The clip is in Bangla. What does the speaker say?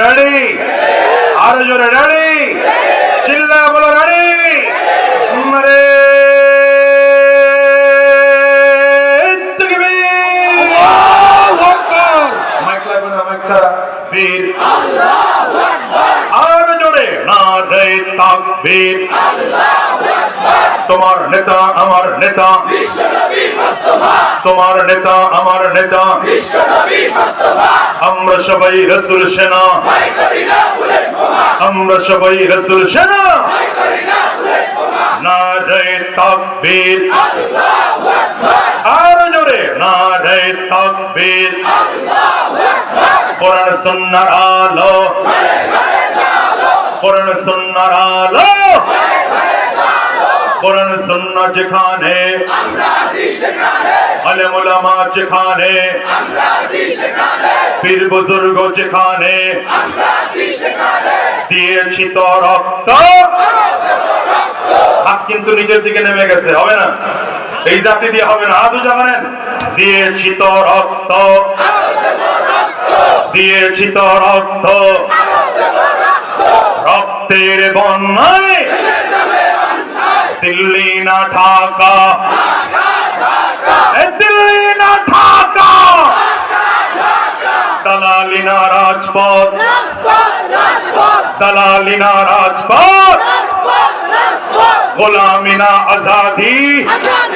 রেডি আরও জোরে রেডি তাকবীর। তোমার নেতা আমার নেতা। তোমার নেতা আমার নেতা। আমরা সবাই রসুল সেনা। আমরা সবাই রসুল সেনা। না রে তাকবীর। আরও জোরে না রে তাকবীর। কোরআন, সুন্নার আলো। কোরআন সুন্নার আলো। কোরআন সুন্নাহ যেখানে আলেম ওলামা যেখানে, পীর বুজুর্গ যেখানে, দিয়েছি তো রক্ত। হাত কিন্তু নিজের দিকে নেমে গেছে, হবে না? এই জাতি দিয়ে হবে না। হাত জানেন দিয়েছি তো রক্ত। দিয়েছি তো রক্ত। রক্তের বন্যায় দিল্লি না ঢাকা এ দিল্লি না ঢাকা দালালিনা রাজপথ দালালিনা রাজপথ গোলামিনা আজাদি